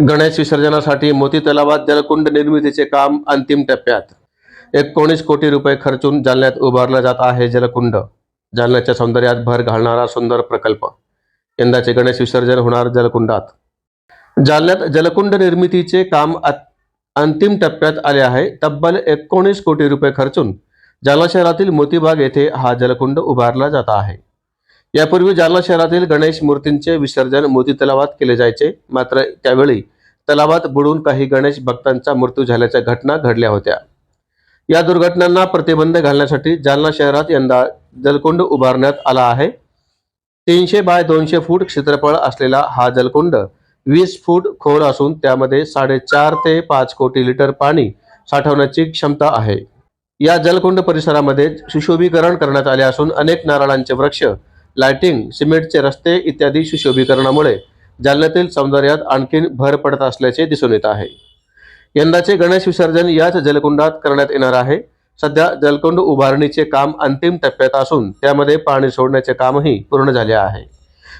गणेश विसर्जनासाठी मोती तलावात जलकुंड निर्मितीचे काम अंतिम टप्प्यात. एकोणीस कोटी रुपये खर्चून जालन्यात उभारला जात आहे जलकुंड. जालन्याच्या सौंदर्यात भर घालणारा सुंदर प्रकल्प. यंदाचे गणेश विसर्जन होणार जलकुंडात. जालन्यात जलकुंड निर्मितीचे काम अंतिम टप्प्यात आले आहे. तब्बल एकोणीस कोटी रुपये खर्चून जालना शहरातील मोतीबाग येथे हा जलकुंड उभारला जात आहे. यापूर्वी जालना शहरातील गणेश मूर्तींचे विसर्जन मोती तलावात केले जायचे. मात्र त्यावेळी तलावात बुडून काही गणेश भक्तांचा मृत्यू झाल्याच्या घटना घडल्या होत्या. या दुर्घटनांना प्रतिबंध घालण्यासाठी जालना शहरात यंदा जलकुंड उभारण्यात आला आहे. तीनशे बाय दोनशे फूट क्षेत्रफळ असलेला हा जलकुंड वीस फूट खोल असून त्यामध्ये साडेचार ते पाच कोटी लिटर पाणी साठवण्याची क्षमता आहे. या जलकुंड परिसरामध्ये सुशोभीकरण करण्यात आले असून अनेक नारळांचे वृक्ष लाइटिंग सिमेंटचे रस्ते इत्यादी सुशोभीकरणामुळे जालन्यातील सौंदर्यात आणखीन भर पडत असल्याचे दिसून येत आहे. यंदाचे गणेश विसर्जन याच जलकुंडात करण्यात येणार आहे. सध्या जलकुंड उभारणीचे काम अंतिम टप्प्यात असून त्यामध्ये पाणी सोडण्याचे कामही पूर्ण झाले आहे.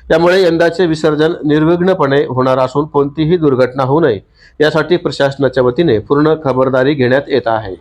त्यामुळे यंदाचे विसर्जन निर्विघ्नपणे होणार असून कोणतीही दुर्घटना होऊ नये यासाठी प्रशासनाच्या वतीने पूर्ण खबरदारी घेण्यात येत आहे.